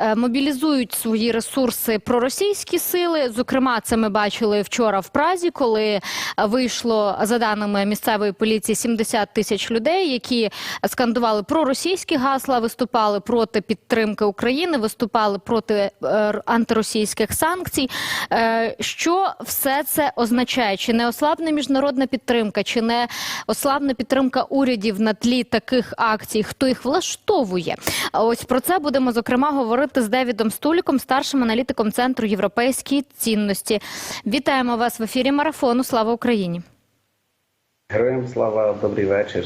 е, мобілізують свої ресурси проросійські сили. Зокрема, це ми бачили вчора в Празі, коли вийшло за даними місцевої поліції 70 тисяч людей, які скандували проросійські гасла, виступали проти підтримки України, виступали проти е, антиросійських санкцій. Е, Що все це означає? Чи не ослабне міжнародна підтримка, чи не ослабне підтримка урядів на тлі таких акцій? Хто їх влаштовує? Ось про це будемо зокрема говорити з Девідом Стуліком, старшим аналітиком центру європейські цінності. Вітаємо вас в ефірі марафону. Слава Україні! Героям слава, добрий вечір.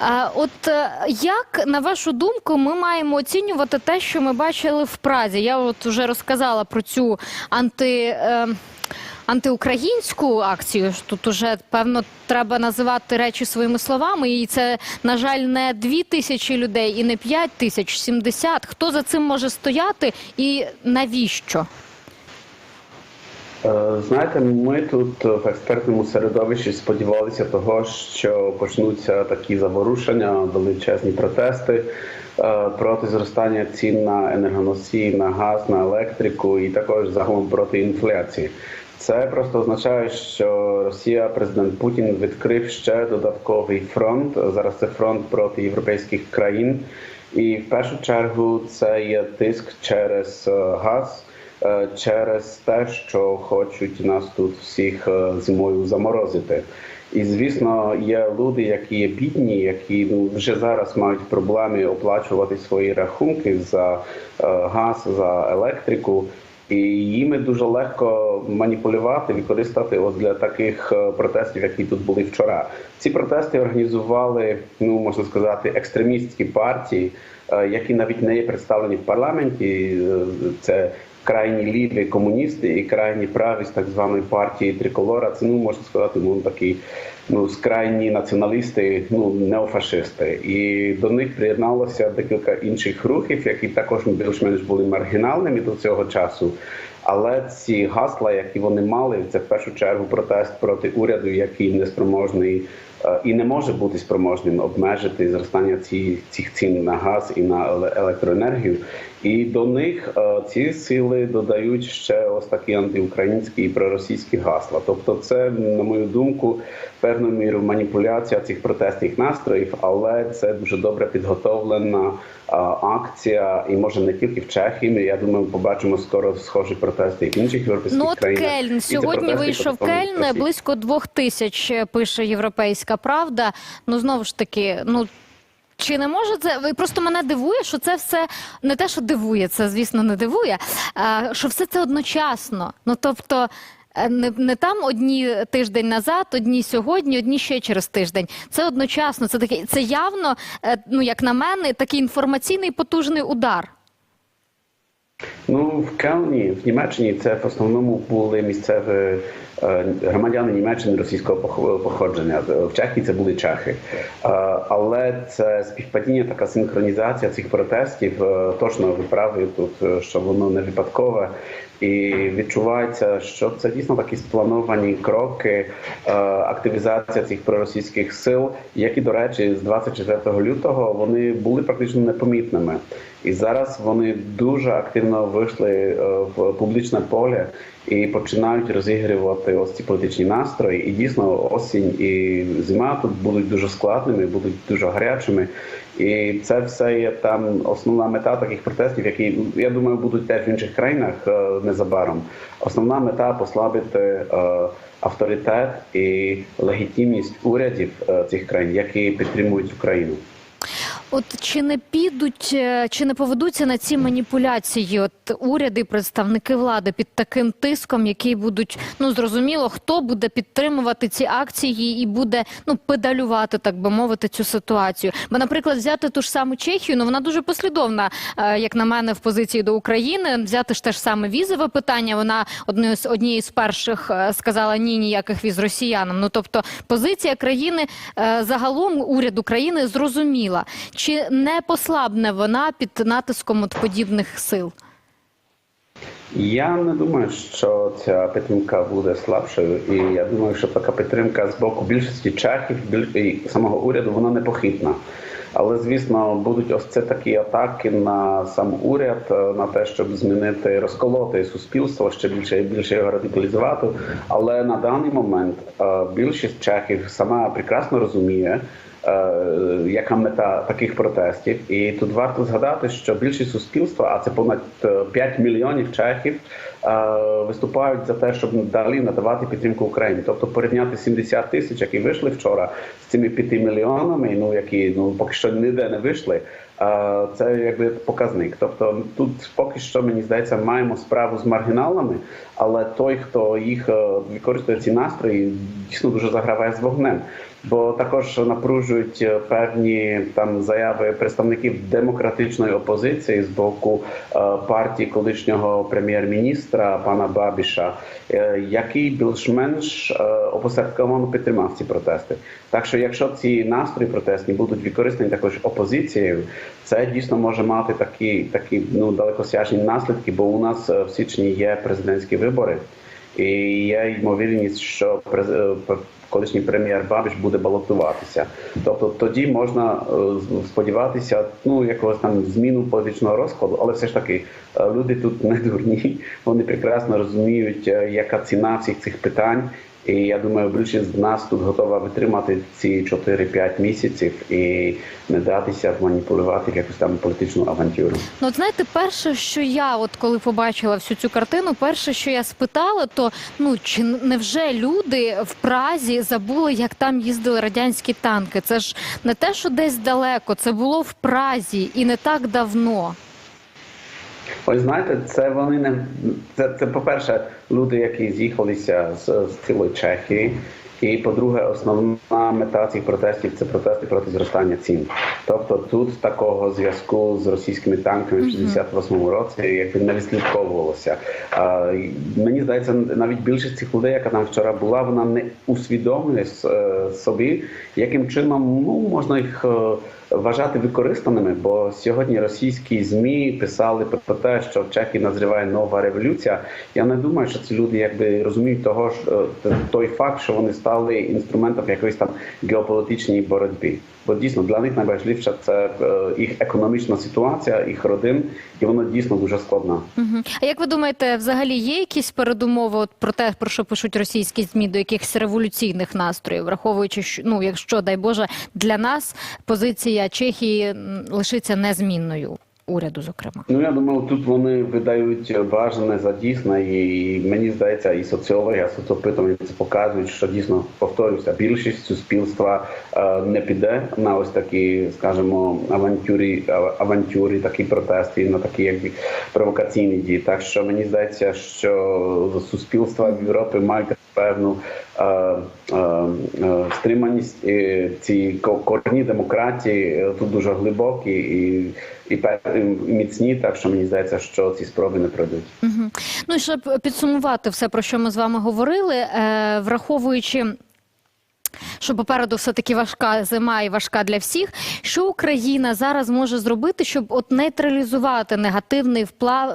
А от е, як на вашу думку, ми маємо оцінювати те, що ми бачили в Празі? Я от вже розказала про цю анти. Антиукраїнську акцію тут уже певно треба називати речі своїми словами, і це на жаль не дві тисячі людей і не п'ять тисяч, сімдесят. Хто за цим може стояти і навіщо? Е, Знаєте, ми тут в експертному середовищі сподівалися того, що почнуться такі заворушення, величезні протести е, проти зростання цін на енергоносії, на газ, на електрику і також загалом проти інфляції. Це просто означає, що Росія, президент Путін відкрив ще додатковий фронт. Зараз це фронт проти європейських країн, і в першу чергу це є тиск через е, газ. е, через те, що хочуть нас тут всіх е, зимою заморозити. І звісно, є люди, які є бідні, які ну вже зараз мають проблеми оплачувати свої рахунки за газ, за електрику. І їм дуже легко маніпулювати, використати от для таких е, протестів, які тут були вчора. Ці протести організували, ну можна сказати, екстремістські партії, е, які навіть не є представлені в парламенті. Е, Це крайні ліві комуністи і крайні праві з так званої партії Триколора. Це ну можна сказати, ну такі ну скрайні націоналісти, ну неофашисти. І до них приєдналося декілька інших рухів, які також більш-менш були маргінальними до цього часу. Але ці гасла, які вони мали, це в першу чергу протест проти уряду, який неспроможний і не може бути спроможним обмежити зростання ці, цих цін на газ і на електроенергію. І до них е, ці сили додають ще ось такі антиукраїнські і проросійські гасла. Тобто, це на мою думку певною мірою маніпуляція цих протестних настроїв, але це дуже добре підготовлена е, акція, і може не тільки в Чехії. Я думаю, побачимо скоро схожі протести і в інших європейських Ну країнах. Кельн сьогодні вийшов Кельн близько двох тисяч. е, Пише Європейська Правда. Ну знову ж таки, ну. Чи не може це ви просто мене дивує, що це все не те, що дивує, це звісно не дивує, а що все це одночасно. Ну тобто е, не, не там одні тиждень назад, одні сьогодні, одні ще через тиждень. Це одночасно. Це таке, це явно, е, ну як на мене, такий інформаційний потужний удар. Ну, в Келні, в Німеччині це в основному були місцеві е, громадяни Німеччини російського пох- походження. В Чехії це були чехи. Е, Але це співпадіння, така синхронізація цих протестів. е, Точно ви праві тут, що воно не випадкове. І відчувається, що це дійсно такі сплановані кроки, активізація цих проросійських сил, які, до речі, з 24 лютого вони були практично непомітними. І зараз вони дуже активно вийшли е, в публічне поле і починають розігрувати ось ці політичні настрої. І дійсно осінь і зима тут будуть дуже складними, будуть дуже гарячими. І це все є там основна мета таких протестів, які я думаю будуть теж в інших країнах е, незабаром. Основна мета послабити е, авторитет і легітимність урядів цих країн, які підтримують Україну. От чи не підуть, е, чи не поведуться на ці маніпуляції? От уряди, представники влади під таким тиском, які будуть ну зрозуміло, хто буде підтримувати ці акції і буде ну педалювати, так би мовити, цю ситуацію. Бо, наприклад, взяти ту ж саму Чехію, ну вона дуже послідовна, е, як на мене, в позиції до України. Взяти ж те ж саме візове питання. Вона однією з однією з перших е, сказала ні, ніяких віз росіянам. Ну тобто позиція країни загалом уряду країни зрозуміла. Чи не послабне вона під натиском от подібних сил? Я не думаю, що ця підтримка буде слабшою, і я думаю, що така підтримка з боку більшості чехів і самого уряду вона непохитна. Але звісно, будуть ось це такі атаки на сам уряд, е, на те, щоб змінити розколоти суспільство ще більше і більше його радикалізувати. Але на даний момент е, більшість чехів сама прекрасно розуміє. е, Яка мета таких протестів, і тут варто згадати, що більшість суспільства, а це понад е, 5 мільйонів чехів, виступають за те, щоб далі надавати підтримку Україні. Тобто порівняти 70 тисяч, які вийшли вчора, з цими 5 мільйонами, ну які ну поки що ніде не вийшли. е, Це якби показник. Тобто тут поки що мені здається, маємо справу з маргіналами, але той, хто їх е, використовує ці настрої, дійсно дуже заграває з вогнем. Бо також напружують е, певні там заяви представників демократичної опозиції з боку е, партії колишнього прем'єр-міністра пана Бабіша, е, який більш-менш опосередковано підтримав ці протести. Так що, якщо ці настрої протестні будуть використані також опозицією, це дійсно може мати такі такі ну далекосяжні наслідки, бо у нас в січні є президентські вибори. І є ймовірність, що е, колишній прем'єр Бабіш буде балотуватися. Тобто тоді можна е, сподіватися ну якогось там зміну політичного розкладу, але все ж таки е, люди тут не дурні. Вони прекрасно розуміють, яка ціна всіх цих питань. І я думаю, більшість з нас тут готова витримати ці 4-5 місяців і не датися маніпулювати якусь там політичну авантюру. Ну, от знаєте, перше, що я, от коли побачила всю цю картину, перше, що я спитала, то ну чи невже люди в Празі забули, як там їздили радянські танки? Це ж не те, що десь далеко, це було в Празі і не так давно. Ось знаєте, це вони не це, це по-перше, люди, які з'їхалися з, з цілої Чехії. І по-друге, основна мета цих протестів це протести проти зростання цін. Тобто тут такого зв'язку з російськими танками в 68-му році якби не відслідковувалося. А, мені здається, навіть більшість цих людей, яка там вчора була, вона не усвідомлює е, собі, яким чином ну можна їх. Вважати використаними, бо сьогодні російські змі писали про про те, що в Чехії назріває нова революція. Я не думаю, що ці люди якби розуміють того ж е, той факт, що вони стали інструментом якоїсь там геополітичній боротьби. Бо дійсно для них найважливіше це е, їх економічна ситуація, їх родин, і воно дійсно дуже складна. Угу. А як ви думаєте, взагалі є якісь передумови от про те, про що пишуть російські змі до якихось революційних настроїв, враховуючи, що ну, якщо дай Боже, для нас позиція Чехії лишиться незмінною уряду, зокрема. Ну я думаю, тут вони видають бажане за дійсне, і мені здається, і соціологія, соцопитування це показують, що дійсно повторюся, більшість суспільства е, не піде на ось такі, скажімо, авантюрі, ав- авантюри, такі протести, на такі якби провокаційні дії. Так що мені здається, що суспільства в Європі мають певну е, е, е, стриманість. І ці корні демократії е, тут дуже глибокі і, і, і міцні. Так що мені здається, що ці спроби не пройдуть. Угу. Ну і щоб підсумувати все, про що ми з вами говорили, е, враховуючи. Що попереду все таки важка зима і важка для всіх. Що Україна зараз може зробити, щоб от нейтралізувати негативний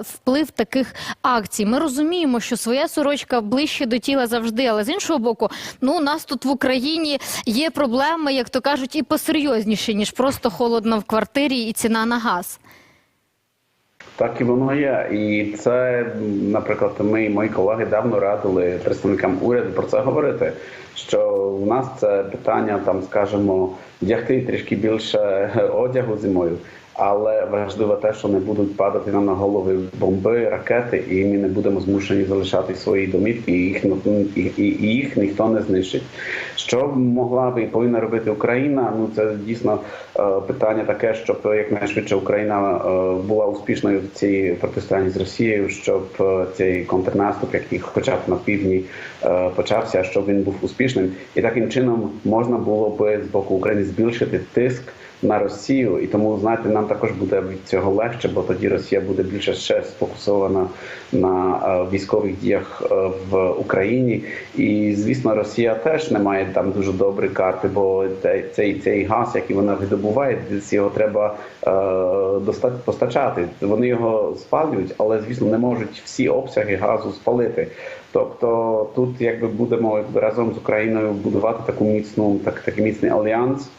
вплив таких акцій? Ми розуміємо, що своя сорочка ближче до тіла завжди, але з іншого боку, ну у нас тут в Україні є проблеми, як то кажуть, і посерйозніші, ніж просто холодно в квартирі і ціна на газ. Так і воно є. І це, наприклад, ми і мої колеги давно радили представникам уряду про це говорити. Що в нас це питання, там скажімо, вдягти трішки більше одягу зимою. Але важливо те, що не будуть падати нам на голови бомби, ракети, і ми не будемо змушені залишати свої домівки, і їх і, їх ніхто не знищить. Що могла би і повинна робити Україна? Ну це дійсно е, питання таке, щоб якнайшвидше Україна е, була успішною в цій протистоянні з Росією, щоб е, цей контрнаступ, який хоча б на півдні почався, щоб він був успішним, і таким чином можна було би з боку України збільшити тиск на Росію, і тому знаєте, нам також буде від цього легше, бо тоді Росія буде більше ще сфокусована на е, військових діях е, в Україні. І звісно, Росія теж не має там дуже добрі карти, бо цей цей, газ, який вона видобуває, десь його треба е, постачати. Вони його спалюють, але звісно не можуть всі обсяги газу спалити. Тобто тут якби будемо разом з Україною будувати таку міцну, так такий міцний альянс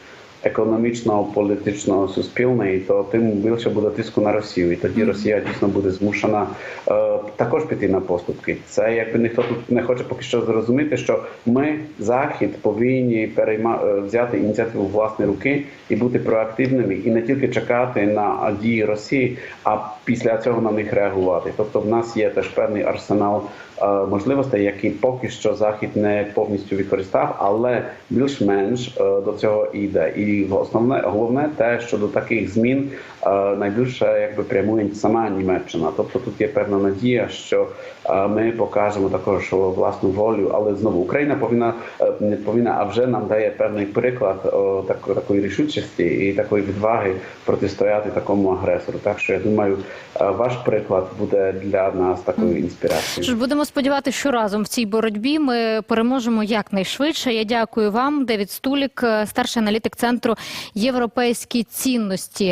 економічно-політично-суспільний, то тим більше буде тиску на Росію, і тоді Росія дійсно буде змушена е, також піти на поступки. Це якби ніхто тут не хоче поки що зрозуміти, що ми захід повинні перейма е, взяти ініціативу власні руки і бути проактивними, і не тільки чекати на дії Росії, а після цього на них реагувати. Тобто, в нас є теж певний арсенал е, можливостей, які поки що захід не повністю використав, але більш-менш е, до цього йде. І основне головне те, що до таких змін найбільше якби прямує сама Німеччина. Тобто тут є певна надія, що ми покажемо також власну волю, але знову Україна повинна е, не повинна, а вже нам дає певний приклад о, так, такої рішучості і такої відваги протистояти такому агресору. Так що я думаю, е, ваш приклад буде для нас такою інспірацією. Що ж будемо сподіватися, що разом в цій боротьбі ми переможемо якнайшвидше. Я дякую вам, Девід Стулік, старший аналітик центру європейські цінності.